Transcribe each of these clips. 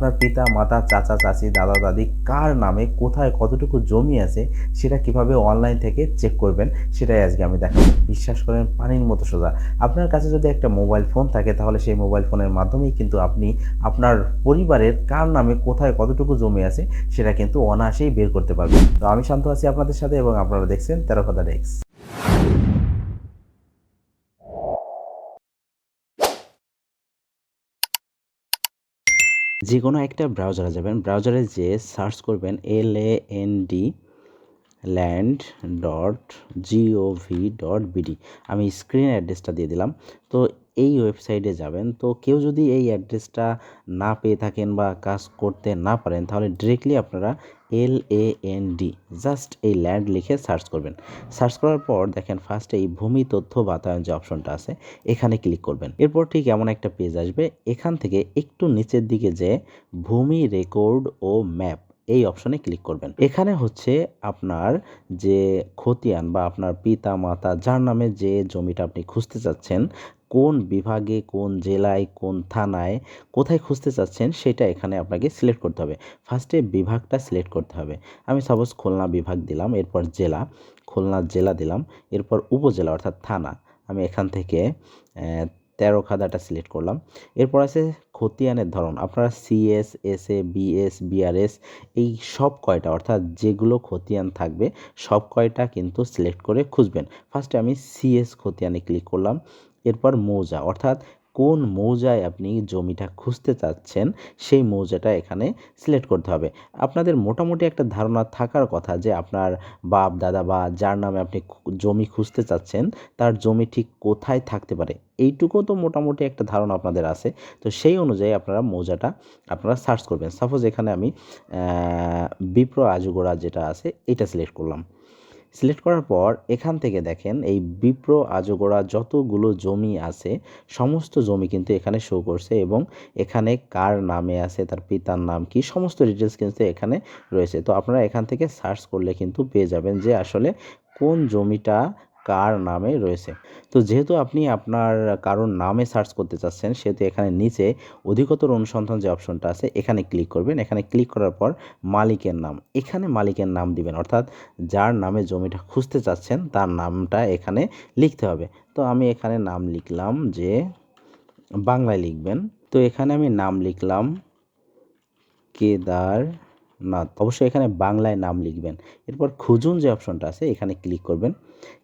আপনার পিতা, মাতা, চাচা, চাচি, দাদা, দাদি কার নামে, কোথায় কতটুকু জমি আছে সেটা কীভাবে অনলাইন থেকে চেক করবেন, সেটাই আজকে আমি দেখাবো। বিশ্বাস করেন, পানির মতো সোজা। আপনার কাছে যদি একটা মোবাইল ফোন থাকে, তাহলে সেই মোবাইল ফোনের মাধ্যমেই কিন্তু আপনি আপনার পরিবারের কার নামে, কোথায় কতটুকু জমি আছে, সেটা কিন্তু অনায়াসেই বের করতে পারবেন। তো আমি শান্ত আছি আপনাদের সাথে এবং আপনারা দেখছেন তেরো কথা ডেক্স যে কোনো একটা ব্রাউজারে যাবেন ব্রাউজারে যে সার্চ করবেন L A N D land dot G O V dot BD আমি স্ক্রিন অ্যাড্রেসটা দিয়ে দিলাম। তো এই ওয়েবসাইটে যাবেন। তো কেউ যদি এই অ্যাড্রেসটা না পেয়ে থাকেন বা কাজ করতে না পারেন, তাহলে ডিরেক্টলি আপনারা L A N D just এই ল্যান্ড লিখে সার্চ করবেন। সার্চ করার পর দেখেন ফার্স্টে এই ভূমি তথ্য বাতায়ন যে অপশনটা আছে, এখানে ক্লিক করবেন। এরপর ঠিক এমন একটা পেজ আসবে, এখান থেকে একটু নিচের দিকে যে ভূমি রেকর্ড ও ম্যাপ এই অপশনে ক্লিক করবেন। এখানে হচ্ছে আপনার যে খতিয়ান বা আপনার পিতা মাতা যার নামে যে জমিটা আপনি খুঁজতে চাচ্ছেন কোন বিভাগে, কোন জেলায়, কোন থানায় কোথায় খুঁজতে চাচ্ছেন সেটা এখানে আপনাকে সিলেক্ট করতে হবে। ফার্স্টে বিভাগটা সিলেক্ট করতে হবে। আমি সাপোজ খুলনা বিভাগ দিলাম, এরপর জেলা, খুলনা জেলা দিলাম, এরপর উপজেলা অর্থাৎ থানা। আমি এখান থেকে তেরো খাদাটা সিলেক্ট করলাম। এরপর আছে খতিয়ানের ধরন। আপনারা CS S A BS BRS এই সব কয়টা, অর্থাৎ যেগুলো খতিয়ান থাকবে, সব কয়টা কিন্তু সিলেক্ট করে খুঁজবেন। ফার্স্টে আমি সিএস খতিয়ানে ক্লিক করলাম। এরপর মৌজা, অর্থাৎ কোন মৌজায় আপনি জমিটা খুঁজতে চাচ্ছেন, সেই মৌজাটা এখানে সিলেক্ট করতে হবে। আপনাদের মোটামুটি একটা ধারণা থাকার কথা যে আপনার বাপ, দাদা বা যার নামে আপনি জমি খুঁজতে চাচ্ছেন, তার জমি ঠিক কোথায় থাকতে পারে এইটুকু তো মোটামুটি একটা ধারণা আপনাদের আছে। তো সেই অনুযায়ী আপনারা মৌজাটা আপনারা সার্চ করবেন। সাপোজ এখানে আমি বিপ্র আজুগোড়া যেটা আছে, এটা সিলেক্ট করলাম। সিলেক্ট করার পর এখান থেকে দেখেন এই বিপ্র আজগোড়া যতগুলো জমি আছে, সমস্ত জমি কিন্তু এখানে শো করছে এবং এখানে কার নামে আছে, তার পিতার নাম কি, সমস্ত ডিটেলস কিন্তু এখানে রয়েছে। তো আপনারা এখান থেকে সার্চ করলে কিন্তু পেয়ে যাবেন যে আসলে কোন জমিটা কার নামে রয়েছে। তো যেহেতু আপনি আপনার কারোর নামে সার্চ করতে চাচ্ছেন, সেহেতু এখানে নিচে অধিকতর অনুসন্ধান যে অপশনটা আছে, এখানে ক্লিক করবেন। এখানে ক্লিক করার পর মালিকের নাম। এখানে মালিকের নাম দিবেন, অর্থাৎ যার নামে জমিটা খুঁজতে চাচ্ছেন, তার নামটা এখানে লিখতে হবে। তো আমি এখানে নাম লিখলাম যে বাংলায় লিখবেন। তো এখানে আমি নাম লিখলাম কেদারনাথ। অবশ্যই এখানে বাংলায় নাম লিখবেন। এরপর খুঁজুন যে অপশনটা আছে, এখানে ক্লিক করবেন।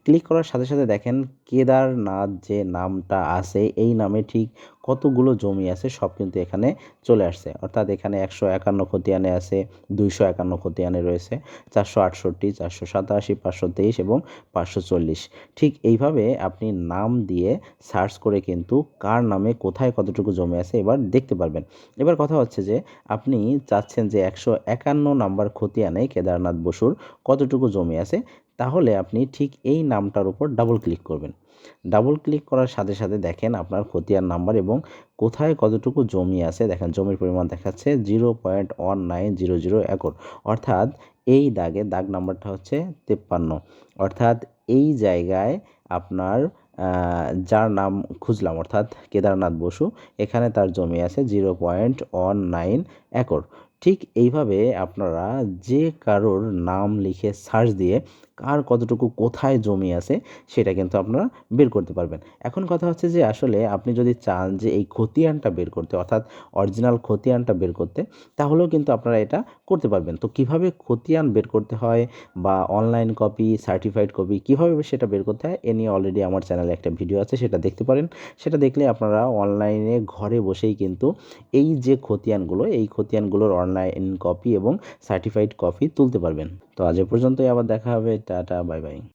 ক্লিক করার সাথে সাথে দেখেন কেদারনাথ যে নামটা আছে, এই নামে ঠিক কতগুলো জমি আছে সব কিন্তু এখানে চলে আসছে। অর্থাৎ এখানে একশো একান্ন খতিয়ানে আছে, দুইশো একান্ন খতিয়ানে রয়েছে, চারশো আটষট্টি, চারশো সাতাশি, পাঁচশো তেইশ এবং পাঁচশো চল্লিশ। ঠিক এইভাবে আপনি নাম দিয়ে সার্চ করে কিন্তু কার নামে কোথায় কতটুকু জমি আছে এবার দেখতে পারবেন। এবার কথা হচ্ছে যে আপনি চাচ্ছেন যে একশো একান্ন নাম্বার খতিয়ানে কেদারনাথ বসুর কতটুকু জমি আছে তাহলে আপনি ঠিক এই নামটার উপর ডাবল ক্লিক করবেন। ডাবল ক্লিক করার সাথে সাথে দেখেন আপনার খতিয়ান নাম্বার এবং কোথায় কতটুকু জমি আছে। দেখেন জমির পরিমাণ দেখাচ্ছে zero point one nine zero zero acre. অর্থাৎ এই দাগে দাগ নাম্বারটা হচ্ছে তেপ্পান্ন। অর্থাৎ এই জায়গায় আপনার যার নাম খুঁজলাম, অর্থাৎ কেদারনাথ বসু, এখানে তার জমি আছে zero point one nine acre. ঠিক এইভাবে আপনারা যে কারোর নাম লিখে সার্চ দিয়ে কার কতটুকু কোথায় জমি আছে সেটা কিন্তু আপনারা বের করতে পারবেন। এখন কথা হচ্ছে যে আসলে আপনি যদি চান যে এই খতিয়ানটা বের করতে অর্থাৎ অরিজিনাল খতিয়ানটা বের করতে, তাহলেও কিন্তু আপনারা এটা করতে পারবেন। তো কীভাবে খতিয়ান বের করতে হয় বা অনলাইন কপি সার্টিফাইড কপি কীভাবে সেটা বের করতে হয়, এ নিয়ে অলরেডি আমার চ্যানেলে একটা ভিডিও আছে, সেটা দেখতে পারেন। সেটা দেখলে আপনারা অনলাইনে ঘরে বসেই কিন্তু এই যে খতিয়ানগুলো, এই খতিয়ানগুলোর অনলাইন কপি এবং সার্টিফাইড কপি তুলতে পারবেন। তো আজ এ পর্যন্তই, আবার দেখা হবে, টাটা বাই বাই